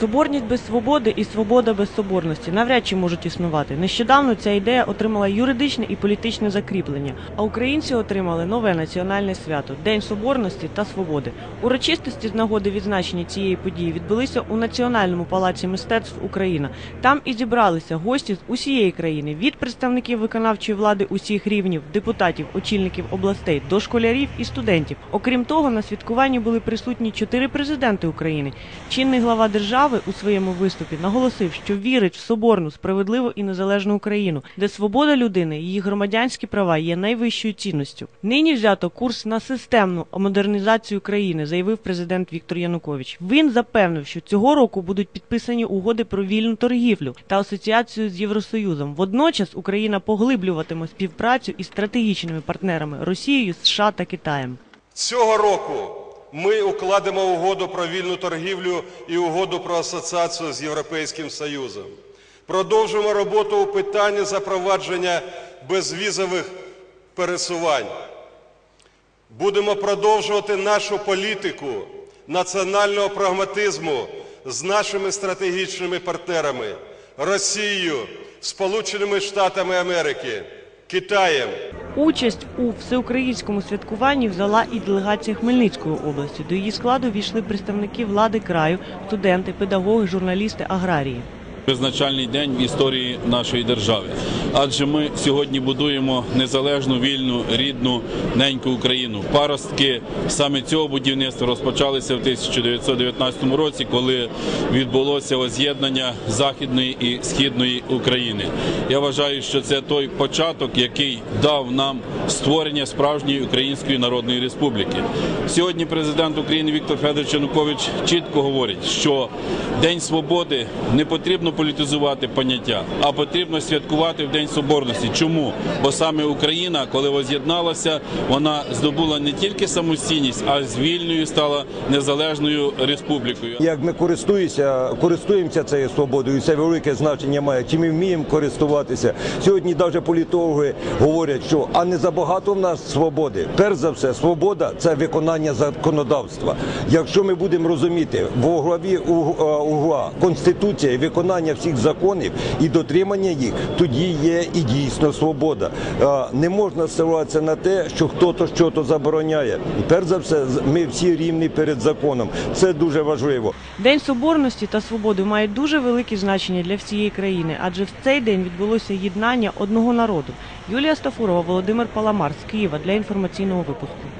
Соборність без свободи і свобода без соборності навряд чи можуть існувати. Нещодавно ця ідея отримала юридичне і політичне закріплення, а українці отримали нове національне свято День Соборності та Свободи. Урочистості з нагоди відзначення цієї події відбулися у Національному палаці мистецтв Україна. Там і зібралися гості з усієї країни від представників виконавчої влади усіх рівнів, депутатів, очільників областей до школярів і студентів. Окрім того, на святкуванні були присутні чотири президенти України. Чинний глава держави у своєму виступі наголосив, що вірить в соборну, справедливу і незалежну Україну, де свобода людини її громадянські права є найвищою цінністю. Нині взято курс на системну модернізацію країни, заявив президент Віктор Янукович. Він запевнив, що цього року будуть підписані угоди про вільну торгівлю та асоціацію з Євросоюзом. Водночас Україна поглиблюватиме співпрацю із стратегічними партнерами Росією, США та Китаєм. Цього року ми укладемо угоду про вільну торгівлю і угоду про асоціацію з Європейським Союзом. Продовжуємо роботу у питанні запровадження безвізових пересувань. Будемо продовжувати нашу політику національного прагматизму з нашими стратегічними партнерами Росією, Сполученими Штатами Америки, Китаєм. Участь у всеукраїнському святкуванні взяла і делегація Хмельницької області. До її складу війшли представники влади краю, студенти, педагоги, журналісти, аграрії. Визначальний день в історії нашої держави, адже ми сьогодні будуємо незалежну, вільну, рідну, неньку Україну. Паростки саме цього будівництва розпочалися в 1919 році, коли відбулося воз'єднання західної і східної України. Я вважаю, що це той початок, який дав нам створення справжньої Української Народної Республіки. Сьогодні президент України Віктор Федорович Янукович чітко говорить, що День свободи не потрібно політизувати поняття, а потрібно святкувати в День Соборності. Чому? Бо саме Україна, коли воз'єдналася, вона здобула не тільки самостійність, а з вільною стала незалежною республікою. Як ми користуємося, користуємося цією свободою, це велике значення має. Чи ми вміємо користуватися? Сьогодні навіть політологи говорять, що а не забагато в нас свободи. Перш за все, свобода це виконання законодавства. Якщо ми будемо розуміти в главі е, угла конституція і виконання всіх законів і дотримання їх, тоді є і дійсно свобода. Е, Не можна ссилатися на те, що хтось щось забороняє. І перш за все, ми всі рівні перед законом. Це дуже важливо. День соборності та свободи має дуже велике значення для всієї країни, адже в цей день відбулося єднання одного народу. Юлія Стафурова, Володимир Паламар з Києва для інформаційного випуску.